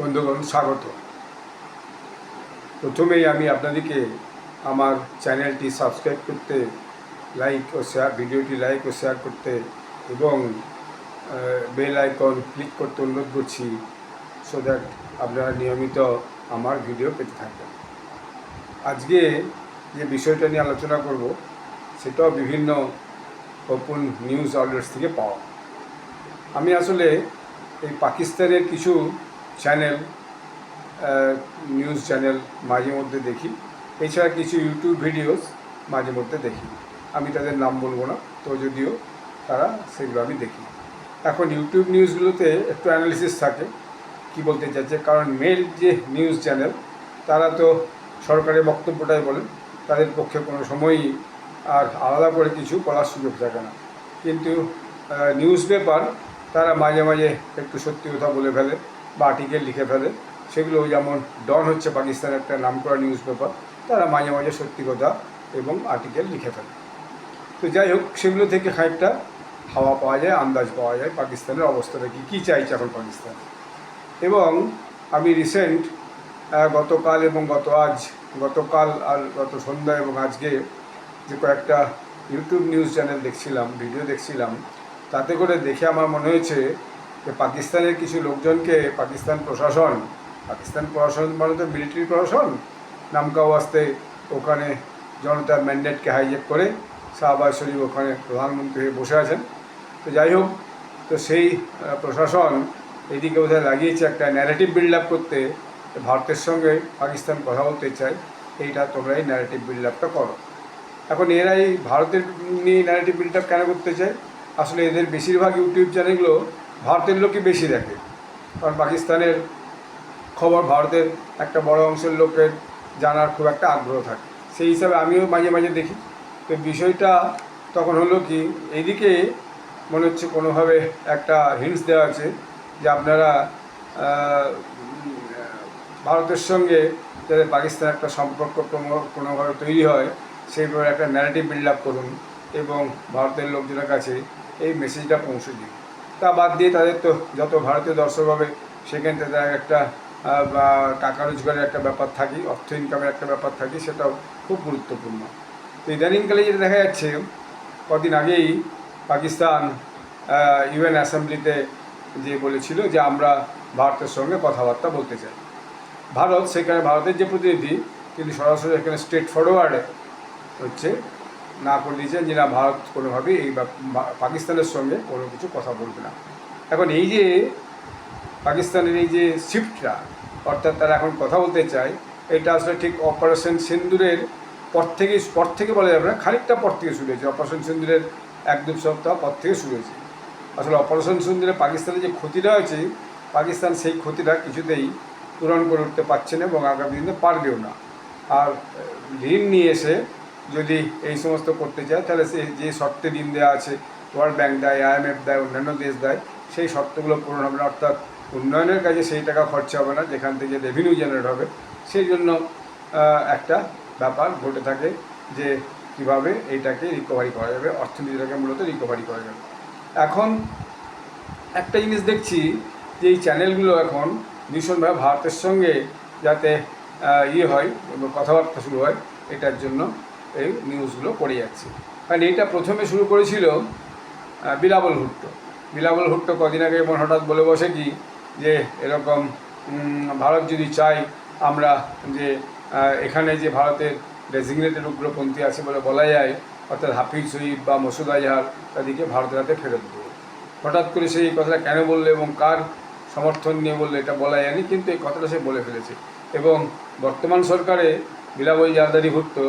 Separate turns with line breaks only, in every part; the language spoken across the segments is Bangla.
বন্ধুগণ, স্বাগত। প্রথমেই আমি আপনাদেরকে আমার চ্যানেলটি সাবস্ক্রাইব করতে, লাইক ও শেয়ার, ভিডিওটি লাইক ও শেয়ার করতে এবং বেল আইকন ক্লিক করতে অনুরোধ করছি সো দ্যাট আপনারা নিয়মিত আমার ভিডিও পেতে থাকবেন। আজকে যে বিষয়টা নিয়ে আলোচনা করব, সেটাও বিভিন্ন ওপেন নিউজ আউটলেটস থেকে পাওয়া। আমি আসলে এই পাকিস্তানের কিছু চ্যানেল নিউজ চ্যানেল মাঝে মধ্যে দেখি। এছাড়া কিছু ইউটিউব ভিডিওস মাঝে মধ্যে দেখি। আমি তাদের নাম বলব না, তো যদিও তারা সেগুলো আমি দেখি। এখন ইউটিউব নিউজগুলোতে একটু অ্যানালিসিস থাকে, কি বলতে চাইছে? কারণ মেল যে নিউজ চ্যানেল তারা তো সরকারের বক্তব্যটাই বলেন, তাদের পক্ষে কোনো সময়ই আর আলাদা করে কিছু বলার সুযোগ থাকে না। কিন্তু নিউজ পেপার তারা মাঝে মাঝে একটু সত্যি কথা বলে ফেলে বা আর্টিকেল লিখে ফেলে। সেগুলো যেমন ডন হচ্ছে পাকিস্তানের একটা নাম করা নিউজ পেপার তারা মাঝে মাঝে সত্যি কথা এবং আর্টিকেল লিখে ফেলে। তো যাই হোক, সেগুলো থেকে খানিকটা হাওয়া পাওয়া যায়, আন্দাজ পাওয়া যায় পাকিস্তানের অবস্থাটা কী কী চাইছে এখন পাকিস্তান। এবং আমি রিসেন্ট গতকাল এবং গত আজ, গতকাল আর গত সন্ধ্যা এবং আজকে যে কয়েকটা ইউটিউব নিউজ চ্যানেল দেখছিলাম ভিডিও দেখছিলাম, তাতে করে দেখে আমার মনে হয়েছে যে পাকিস্তানের কিছু লোকজনকে পাকিস্তান প্রশাসন পাকিস্তান প্রশাসন মানে তো মিলিটারি প্রশাসন নামকা ওয়াস্তে ওখানে জনতার ম্যান্ডেটকে হাইজেক করে শাহবাজ শরীফ ওখানে প্রধানমন্ত্রী হয়ে বসে আছেন। তো যাই হোক, তো সেই প্রশাসন এদিকে বোধহয় লাগিয়েছে একটা ন্যারেটিভ বিল্ড আপ করতে ভারতের সঙ্গে পাকিস্তান কথা বলতে চায়, এইটা তোমরা এই ন্যারেটিভ বিল্ড আপটা করো। এখন এরাই ভারতের নিয়ে ন্যারেটিভ বিল্ড আপ কেন করতে চায়? আসলে এদের বেশিরভাগ ইউটিউব চ্যানেলগুলো ভারতের লোকই বেশি দেখে। কারণ পাকিস্তানের খবর ভারতের একটা বড় অংশের লোকের জানার খুব একটা আগ্রহ থাকে। সেই হিসাবে আমিও মাঝে মাঝে দেখি। তো বিষয়টা তখন হলো কি এইদিকে মনে হচ্ছে কোনোভাবে একটা হিন্টস দেওয়া আছে যে আপনারা ভারতের সঙ্গে যাতে পাকিস্তানের একটা সম্পর্ক কোনোভাবে তৈরি হয় সেইভাবে একটা ন্যারেটিভ বিল্ড আপ করুন এবং ভারতের লোকজনের কাছে এই মেসেজটা পৌঁছে দিন। তা বাদ দিয়ে তাদের তো যত ভারতীয় দর্শক হবে, সেখান তার একটা টাকা রোজগারের একটা ব্যাপার থাকি অর্থ ইনকামের একটা ব্যাপার থাকি সেটাও খুব গুরুত্বপূর্ণ। তো ইদানিংকালে যেটা দেখা যাচ্ছে, কদিন আগেই পাকিস্তান ইউএন অ্যাসেম্বলিতে যে বলেছিল যে আমরা ভারতের সঙ্গে কথাবার্তা বলতে চাই। ভারত, সেখানে ভারতের যে প্রতিনিধি, তিনি সরাসরি এখানে স্টেট ফরওয়ার্ড হচ্ছে। না করে দিয়েছেন যে না ভারত কোনোভাবেই এই পাকিস্তানের সঙ্গে কোনো কিছু কথা বলবে না। এখন এই যে পাকিস্তানের এই যে শিফটটা অর্থাৎ তারা এখন কথা বলতে চায়, এটা আসলে ঠিক অপারেশন সিন্দুরের পর থেকে পর থেকে বলা যাবে না, খানিকটা পর থেকে শুরু হয়েছে। অপারেশন সিন্দুরের এক দু সপ্তাহ পর থেকে শুরু হয়েছে। আসলে অপারেশন সিন্দুরে পাকিস্তানের যে ক্ষতিটা হয়েছে, পাকিস্তান সেই ক্ষতিটা কিছুতেই পূরণ করে উঠতে পারছে না এবং আগামী দিনে পারবেও না। আর ঋণ নিয়ে এসে যদি এই সমস্ত করতে চায়, তাহলে সে যে শর্তে ঋণ দেওয়া আছে, ওয়ার্ল্ড ব্যাংক দেয় আইএমএফ দেয়, অন্যান্য দেশ দেয়, সেই শর্তগুলো পূরণ হবে না। অর্থাৎ উন্নয়নের কাজে সেই টাকা খরচা হবে না, যেখান থেকে রেভিনিউ জেনারেট হবে। সেই জন্য একটা ব্যাপার ঘটে থাকে যে কীভাবে এইটাকে রিকভারি করা যাবে, অর্থনীতিটাকে মূলত রিকভারি করা যাবে। এখন একটা জিনিস দেখছি যে এই চ্যানেলগুলো এখন ভীষণভাবে ভারতের সঙ্গে যাতে ইয়ে হয়, কথাবার্তা শুরু হয়, এটার জন্য এই নিউজগুলো করে যাচ্ছে। কারণ এইটা প্রথমে শুরু করেছিল বিলাবল ভুট্টো। বিলাবল ভুট্টো কদিন আগে এমন হঠাৎ বলে বসে কি, যে এরকম ভারত যদি চাই আমরা যে এখানে যে ভারতের ডেজিগনেটেড উগ্রপন্থী আছে বলে বলা যায়, অর্থাৎ হাফিজ সঈদ বা মসুদ আজহার তাদেরকে ভারতের হাতে ফেরত দেবো। হঠাৎ করে সেই কথাটা কেন বলল এবং কার সমর্থন নিয়ে বলল এটা বলা যায়নি, কিন্তু এই কথাটা সে বলে ফেলেছে। এবং বর্তমান সরকারে বিলাবই জারদারি ভুট্টো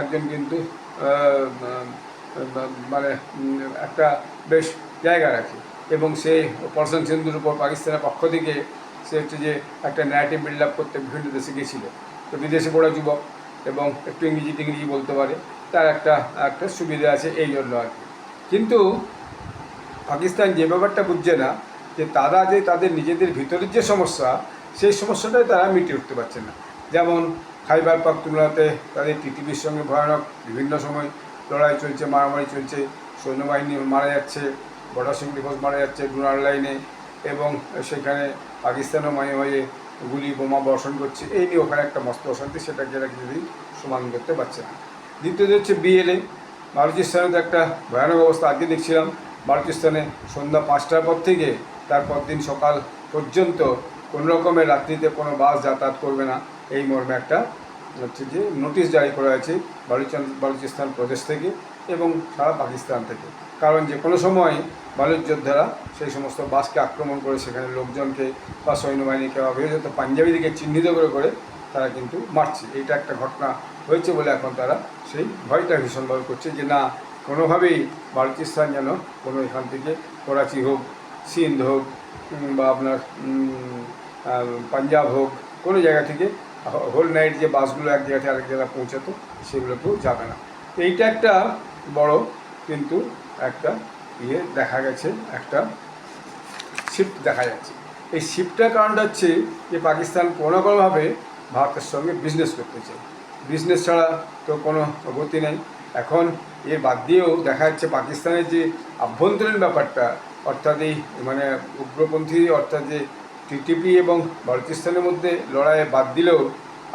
একজন কিন্তু মানে একটা বেশ জায়গা রাখে। এবং সে অপারেশন সিন্ধুর উপর পাকিস্তানের পক্ষ থেকে সে হচ্ছে যে একটা ন্যারেটিভ বিল্ড আপ করতে বিভিন্ন দেশে গেছিল। তো বিদেশে পড়া যুবক এবং একটু ইংরেজি টিংরেজি বলতে পারে, তার একটা একটা সুবিধা আছে এই জন্য আর কি। কিন্তু পাকিস্তান যে ব্যাপারটা বুঝছে না, যে তারা যে তাদের নিজেদের ভিতরের যে সমস্যা, সেই সমস্যাটাই তারা মিটিয়ে উঠতে পারছে না। যেমন খাইবার পাখতুনলাতে তাদের টিটিভির সঙ্গে ভয়ানক বিভিন্ন সময় লড়াই চলছে, মারামারি চলছে, সৈন্যবাহিনী মারা যাচ্ছে, বর্ডার সিকিউরিটি ফোর্স মারা যাচ্ছে, ডোনার লাইনে এবং সেখানে পাকিস্তানও মাঝে মাঝে গুলি, বোমা বর্ষণ করছে। এই নিয়ে ওখানে একটা মস্ত অশান্তি, সেটাকে এরা কিছুদিন সমান করতে পারছে না। দ্বিতীয়ত হচ্ছে বিএলএ বালুচিস্তানে তো একটা ভয়ানক অবস্থা, আজকে দেখছিলাম, বালুচিস্তানে সন্ধ্যা পাঁচটার পর থেকে তারপর দিন সকাল পর্যন্ত কোনো রকমের রাত্রিতে কোনো বাস যাতায়াত করবে না, এই মর্মে একটা হচ্ছে যে নোটিশ জারি করা হয়েছে বালুচান, বালুচিস্তান প্রদেশ থেকে এবং সারা পাকিস্তান থেকে। কারণ যে কোনো সময় বালুচ যোদ্ধারা সেই সমস্ত বাসকে আক্রমণ করে সেখানে লোকজনকে বা সৈন্যবাহিনীকে বা বিশেষত পাঞ্জাবিদিকে চিহ্নিত করে করে তারা কিন্তু মারছে। এইটা একটা ঘটনা হয়েছে বলে এখন তারা সেই ভয়টা ভীষণভাবে করছে যে না, কোনোভাবেই বালুচিস্তান যেন কোনো এখান থেকে করাচি হোক, সিন্ধ হোক বা আপনার পাঞ্জাব হোক, কোনো জায়গা থেকে হোল নাইট যে বাসগুলো এক জায়গা থেকে আরেক জায়গায় পৌঁছাতো সেগুলোকেও যাবে না। তো এইটা একটা বড় কিন্তু একটা ইয়ে দেখা গেছে, একটা শিফট দেখা যাচ্ছে। এই শিফটটার কারণটা হচ্ছে যে পাকিস্তান কোনো কোনোভাবে ভারতের সঙ্গে বিজনেস করতে চায়। বিজনেস ছাড়া তো কোনো গতি নেই। এখন এর বাদ দিয়েও দেখা যাচ্ছে পাকিস্তানের যে আভ্যন্তরীণ ব্যাপারটা অর্থাৎ এই মানে উগ্রপন্থী অর্থাৎ যে টিটিপি এবং বালুচিস্তানের মধ্যে লড়াইয়ে বাদ দিলেও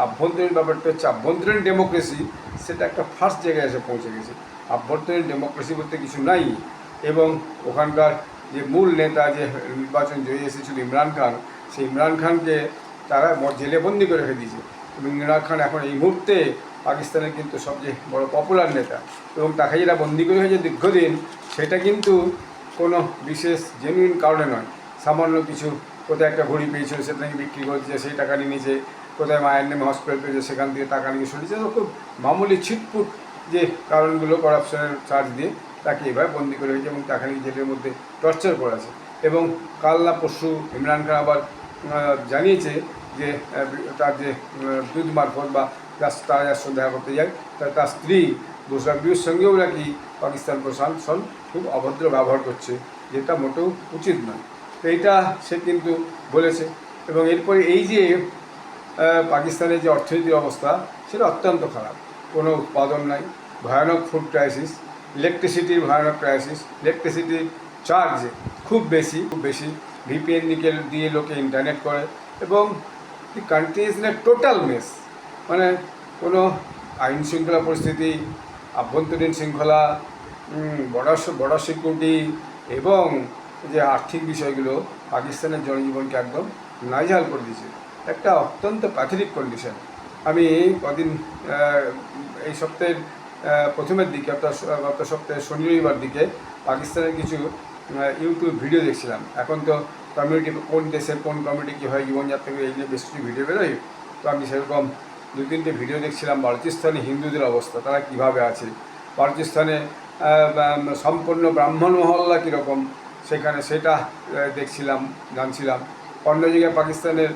আভ্যন্তরীণ ব্যাপারটা হচ্ছে আভ্যন্তরীণ ডেমোক্রেসি, সেটা একটা ফার্স্ট জায়গায় এসে পৌঁছে গেছে। আভ্যন্তরীণ ডেমোক্রেসি বলতে কিছু নাই এবং ওখানকার যে মূল নেতা যে নির্বাচন জয়ী এসেছিল ইমরান খান, সেই ইমরান খানকে তারা জেলে বন্দি করে রেখে দিয়েছে। এবং ইমরান খান এখন এই মুহূর্তে পাকিস্তানের কিন্তু সবচেয়ে বড় পপুলার নেতা এবং তাকে যেটা বন্দি করে হয়েছে দীর্ঘদিন। সেটা কিন্তু কোনো বিশেষ জেনুইন কারণে নয়। সামান্য কিছু কোথায় একটা ঘড়ি পেয়েছিল সেটা নাকি বিক্রি করছে সেই টাকা নিয়ে নিয়েছে, কোথায় মায়ের নেমে হসপিটাল পেয়েছে, সেখান থেকে টাকা নিয়ে সরিয়েছে তো খুব মামুলি ছিটপুট যে কারণগুলো করাপশনের চার্জ দিয়ে তাকে এভাবে বন্দি করে হয়েছে এবং তাকে নিয়ে জেলের মধ্যে টর্চার করেছে এবং কাল না পরশু ইমরান খান আবার জানিয়েছে যে তার যে দুধ মারফত বা তার যার সঙ্গে করতে যায় তার স্ত্রী বিউর সঙ্গেও নাকি পাকিস্তান প্রশাসন খুব অভদ্র ব্যবহার করছে, যেটা মোটেও উচিত নয়। তো এইটা সে কিন্তু বলেছে এবং এরপরে এই যে পাকিস্তানের যে অর্থনৈতিক অবস্থা, সেটা অত্যন্ত খারাপ। কোনো উৎপাদন নাই, ভয়ানক ফুড ক্রাইসিস ইলেকট্রিসিটির ভয়ানক ক্রাইসিস ইলেকট্রিসিটির চার্জ খুব বেশি খুব বেশি। ভিপিএন নিকেল দিয়ে লোকে ইন্টারনেট করে এবং the country is total mess মানে কোনো আইন শৃঙ্খলা পরিস্থিতি আভ্যন্তরীণ শৃঙ্খলা বর্ডার বর্ডার সিকিউরিটি এবং যে আর্থিক বিষয়গুলো পাকিস্তানের জনজীবনকে একদম নাজেহাল করে দিয়েছে। একটা অত্যন্ত প্যাথেটিক কন্ডিশন আমি কদিন এই সপ্তাহের প্রথমের দিকে অর্থাৎ, গত সপ্তাহে শনি রবিবার দিকে পাকিস্তানের কিছু ইউটিউব ভিডিও দেখছিলাম। এখন তো কমিউনিটি কোন দেশের কোন কমিউনিটি কী হয়, জীবনযাত্রা এই নিয়ে বেশ কিছু ভিডিও বেরোয়। তো আমি সেরকম দু তিনটে ভিডিও দেখছিলাম বালুচিস্তানে হিন্দুদের অবস্থা, তারা কীভাবে আছে? বালুচিস্তানে সম্পূর্ণ ব্রাহ্মণ মহল্লা কীরকম? সেখানে সেটা দেখছিলাম, জানছিলাম। অন্য জায়গায় পাকিস্তানের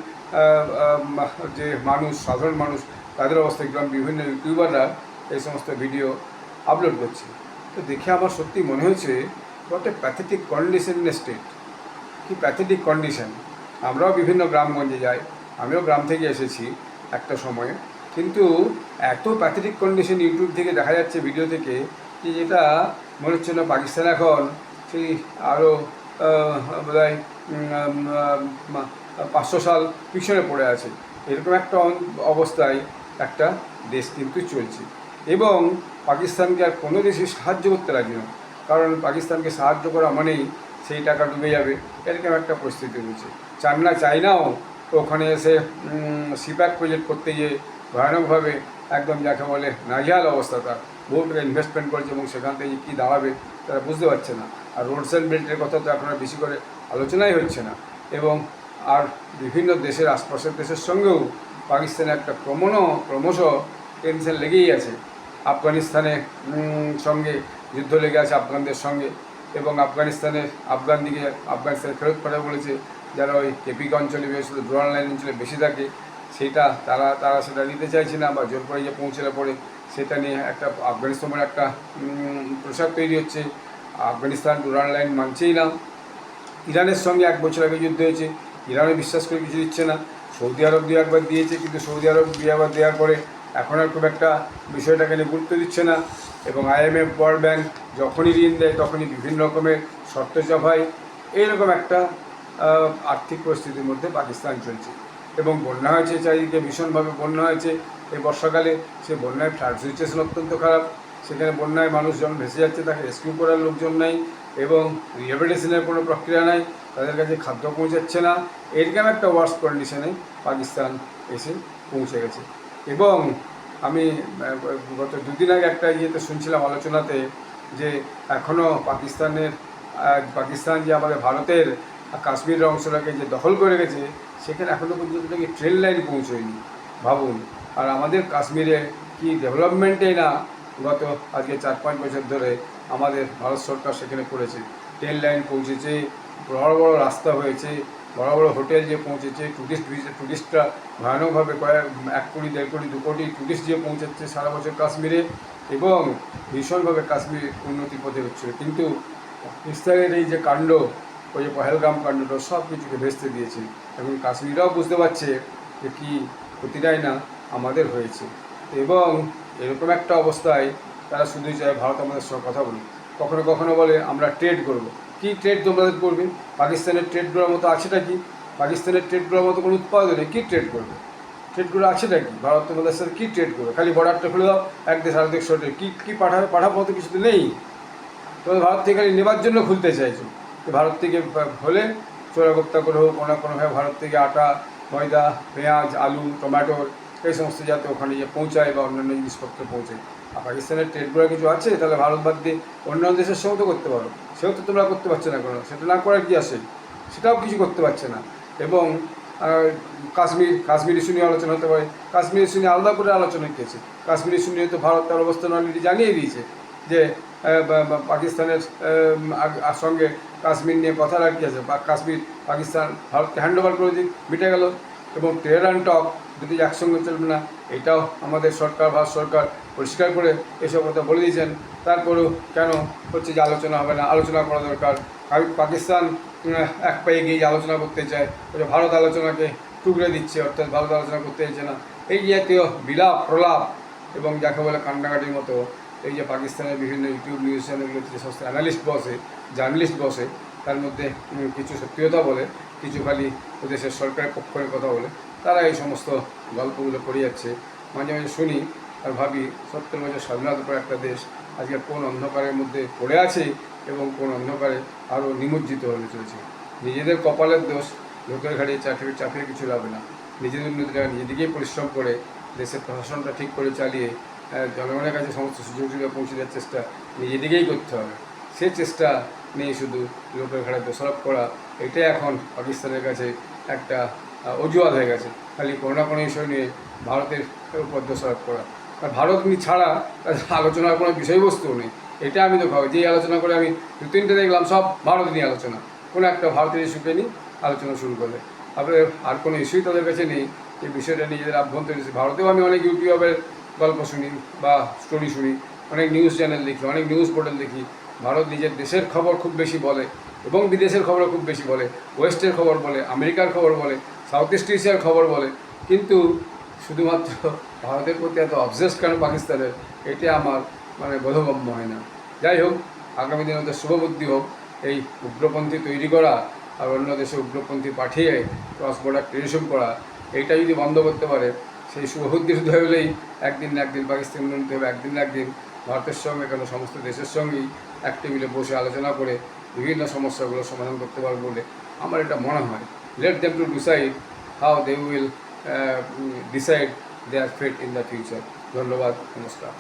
যে মানুষ, সাধারণ মানুষ, তাদের অবস্থা একদম বিভিন্ন ইউটিউবাররা এই সমস্ত ভিডিও আপলোড করছে। তো দেখে আমার সত্যি মনে হয়েছে what pathetic condition in state কি প্যাথেটিক কন্ডিশন আমরাও বিভিন্ন গ্রামগঞ্জে যাই, আমিও গ্রাম থেকে এসেছি। একটা সময়ে। কিন্তু এত প্যাথেটিক কন্ডিশন ইউটিউব থেকে দেখা যাচ্ছে ভিডিও থেকে যে যেটা মনে হচ্ছে না পাকিস্তান এখন সেই আরও বোধ হয় পাঁচশো সাল পিছনে পড়ে আছে। এরকম একটা অবস্থায় একটা দেশ কিন্তু চলছে। এবং পাকিস্তানকে আর কোনো দেশে সাহায্য করতে রাজি না কারণ পাকিস্তানকে সাহায্য করা মানেই সেই টাকা ডুবে যাবে, এরকম একটা পরিস্থিতি রয়েছে। চান না চাই নাও তো ওখানে এসে সিপ্যাক প্রজেক্ট করতে গিয়ে ভয়ানকভাবে একদম যাকে বলে নাজেহাল অবস্থা তার। বহু টাকা ইনভেস্টমেন্ট করেছে এবং সেখান থেকে কী দাঁড়াবে তারা বুঝতে পারছে না। আর রোডস অ্যান্ড বেল্টের কথা তো এখন বেশি করে আলোচনাই হচ্ছে না। এবং আর বিভিন্ন দেশের আশপাশের দেশের সঙ্গেও পাকিস্তানে একটা ক্রমণ ক্রমশ টেনশন লেগেই আছে। আফগানিস্তানে সঙ্গে যুদ্ধ লেগে আছে আফগানদের সঙ্গে। এবং আফগানিস্তানে আফগান দিকে আফগানিস্তানে ফেরত পাঠাবে বলেছে। যারা ওই কেপিক অঞ্চলে বিশেষত ড্রোয়ান লাইন অঞ্চলে বেশি থাকে, সেটা তারা তারা সেটা নিতে চাইছে না বা জোর করে যে পৌঁছলে পরে সেটা নিয়ে একটা আফগানিস্তানের একটা প্রসাদ তৈরি হচ্ছে। আফগানিস্তান ডুরান লাইন মানছেই না। ইরানের সঙ্গে এক বছর আগে যুদ্ধ হয়েছে। ইরানও বিশ্বাস করে কিছু দিচ্ছে না। সৌদি আরব দিয়ে একবার দিয়েছে, কিন্তু সৌদি আরব দিয়ে একবার দেওয়ার পরে এখন আর খুব একটা বিষয়টাকে নিয়ে গুরুত্ব দিচ্ছে না। এবং আইএমএফ ওয়ার্ল্ড ব্যাংক যখনই ঋণ দেয়, তখনই বিভিন্ন রকমের শর্ত চাপ হয় এইরকম একটা আর্থিক পরিস্থিতির মধ্যে পাকিস্তান চলছে। এবং বন্যা হয়েছে, চারিদিকে ভীষণভাবে বন্যা হয়েছে। এই বর্ষাকালে সে বন্যায় ফ্লাড সিচুয়েশন অত্যন্ত খারাপ। সেখানে বন্যায় মানুষজন ভেসে যাচ্ছে, তাকে রেস্কিউ করার লোকজন নেই এবং রিহ্যাবিলিটেশনের কোনো প্রক্রিয়া নাই, তাদের কাছে খাদ্য পৌঁছাচ্ছে না। এরকম একটা ওয়ার্স কন্ডিশনে পাকিস্তান এসে পৌঁছে গেছে। এবং আমি গত দুদিন আগে একটা ইয়েতে শুনছিলাম আলোচনাতে যে এখনও পাকিস্তানের পাকিস্তান যে আমাদের ভারতের কাশ্মীরের অংশটাকে যে দখল করে গেছে সেখানে এখনও পর্যন্ত নাকি ট্রেন লাইন পৌঁছয়নি, ভাবুন। আর আমাদের কাশ্মীরে কি ডেভেলপমেন্টে না, গত আজকে চার পাঁচ বছর ধরে আমাদের ভারত সরকার সেখানে করেছে। ট্রেন লাইন পৌঁছেছে, বড় বড় রাস্তা হয়েছে, বড় বড় হোটেল যে পৌঁছেছে টুরিস্ট ভিজিট টুরিস্টরা ভয়ানকভাবে কয়েক, এক কোটি, দেড় কোটি, দু কোটি টুরিস্ট যে পৌঁছাচ্ছে সারা বছর কাশ্মীরে এবং ভীষণভাবে কাশ্মীর উন্নতির পথে হচ্ছে। কিন্তু পাকিস্তানের এই যে কাণ্ড ওই যে পহেলগাম কাণ্ডটা সব কিছুকে ভেস্তে দিয়েছে। এখন কাশ্মীরাও বুঝতে পারছে যে কী ক্ষতিটাই না আমাদের হয়েছে। এবং এরকম একটা অবস্থায় তারা শুধু চায় ভারত আমাদের সঙ্গে কথা বলুক। কখনো কখনো বলে, আমরা ট্রেড করব। কী ট্রেড তোমাদের করবে? পাকিস্তানের ট্রেডগুলোর মতো আছেটা কি? পাকিস্তানের ট্রেডগুলোর মতো কোনো উৎপাদন কী ট্রেড করবে? ট্রেডগুলো আছেটা কি? ভারত তোমাদের সাথে কী ট্রেড করবে? খালি বর্ডারটা খুলে দাও, এক দেশ আরেক দেশ কী কী পাঠাবে? পাঠাবো মতো কিছু তো নেই। তোমাদের ভারত থেকে খালি নেবার জন্য খুলতে চাইছো। ভারত থেকে হলে চোরাগোপ্তা করে হোক, কোনো কোনোভাবে ভারত থেকে আটা, ময়দা, পেঁয়াজ, আলু, টমেটো এই সমস্ত যাতে ওখানে গিয়ে পৌঁছায় বা অন্যান্য জিনিসপত্র পৌঁছায়। আর পাকিস্তানের ট্রেডগুলো কিছু আছে, তাহলে ভারত বাদ দিয়ে অন্যান্য দেশের সঙ্গেও তো করতে পারো। সেও তো তোমরা করতে পারছে না কোনো। সেটা না করার কি আসে সেটাও কিছু করতে পারছে না। এবং কাশ্মীর কাশ্মীর ইস্যু নিয়ে আলোচনা হতে পারে। কাশ্মীর ইস্যু নিয়ে আলাদা করে আলোচনা খেয়েছে কাশ্মীর ইস্যু নিয়ে তো ভারত তার অবস্থান অলরেডি জানিয়ে দিয়েছে যে পাকিস্তানের সঙ্গে কাশ্মীর নিয়ে কথা রাখি আছে বা কাশ্মীর, পাকিস্তান ভারতকে হ্যান্ড ওভার করে দিক, মিটে গেল। এবং অ্যান্ড টক দুটি একসঙ্গে চলবে না, এটাও আমাদের সরকার, ভারত সরকার পরিষ্কার করে এসব কথা বলে দিয়েছেন। তারপরেও কেন হচ্ছে যে আলোচনা হবে না? আলোচনা করা দরকার। পাকিস্তান এক পায়ে গিয়ে আলোচনা করতে চায়। ভারত আলোচনাকে টুকরে দিচ্ছে, অর্থাৎ ভারত আলোচনা করতে চাইছে না। এই জাতীয় বিলাপ প্রলাপ এবং যাকে বলে কান্নাকাটির মতো এই যে পাকিস্তানের বিভিন্ন ইউটিউব নিউজ চ্যানেলগুলোতে যে সমস্ত অ্যানালিস্ট বসে জার্নালিস্ট বসে, তার মধ্যে কিছু সত্যিকতা বলে, কিছু খালি দেশের সরকারের পক্ষের কথা বলে, তারা এই সমস্ত গল্পগুলো করে যাচ্ছে। মাঝে মাঝে শুনি আর ভাবি সত্তর বছর স্বাধীনতার পর একটা দেশ আজকে কোন অন্ধকারের মধ্যে পড়ে আছে এবং কোন অন্ধকারে আরও নিমজ্জিত হয়ে চলেছে। নিজেদের কপালের দোষ, লোকের ঘাড়ে চাকরি কিছু লাভে না। নিজেদের উন্নতিটা নিজেদিকেই পরিশ্রম করে দেশের প্রশাসনটা ঠিক করে চালিয়ে জনগণের কাছে সমস্ত সুযোগ সুবিধা পৌঁছে দেওয়ার চেষ্টা নিজেদিকেই করতে হবে। সে চেষ্টা নেই শুধু লোকের ঘাড়ে দোষারোপ করা, এটাই এখন পাকিস্তানের কাছে একটা অজুহাত হয়ে গেছে। খালি কোনো না কোনো বিষয় নিয়ে ভারতের উপর দোষারোপ করা। আর ভারত ছাড়া আলোচনার কোনো বিষয়বস্তুও নেই। এটা আমি তো যেই আলোচনা করে আমি দু তিনটে দেখলাম, সব ভারত নিয়ে আলোচনা। কোনো একটা ভারতের ইস্যুকে নিয়ে আলোচনা শুরু করলে। তারপরে আর কোনো ইস্যুই তাদের কাছে নেই। এই বিষয়টা নিজেদের আভ্যন্তরীণ, ভারতেও আমি অনেক ইউটিউবের গল্প শুনি বা স্টোরি শুনি, অনেক নিউজ চ্যানেল দেখি, অনেক নিউজ পোর্টাল দেখি, ভারত নিজের দেশের খবর খুব বেশি বলে এবং বিদেশের খবরও খুব বেশি বলে, ওয়েস্টের খবর বলে, আমেরিকার খবর বলে সাউথ ইস্ট এশিয়ার খবর বলে, কিন্তু শুধুমাত্র ভারতের প্রতি এত অবজেস কেন পাকিস্তানের, এটা আমার মানে বোধগম্য হয় না। যাই হোক, আগামী দিনে ওদের শুভবুদ্ধি হোক, এই উগ্রপন্থী তৈরি করা আর অন্য দেশে উগ্রপন্থী পাঠিয়ে ক্রস বর্ডার টেরিজম করা, এইটা যদি বন্ধ করতে পারে সেই শুভবুদ্ধির উদয় হলেই একদিন না একদিন পাকিস্তান উন্নতি হবে, একদিন না একদিন ভারতের সঙ্গে কেন সমস্ত দেশের সঙ্গেই এক টেবিলে বসে আলোচনা করে বিভিন্ন সমস্যাগুলো সমাধান করতে পারব বলে আমার এটা মনে হয়। Let them to decide how they will decide their fate in the future ধন্যবাদ, নমস্কার।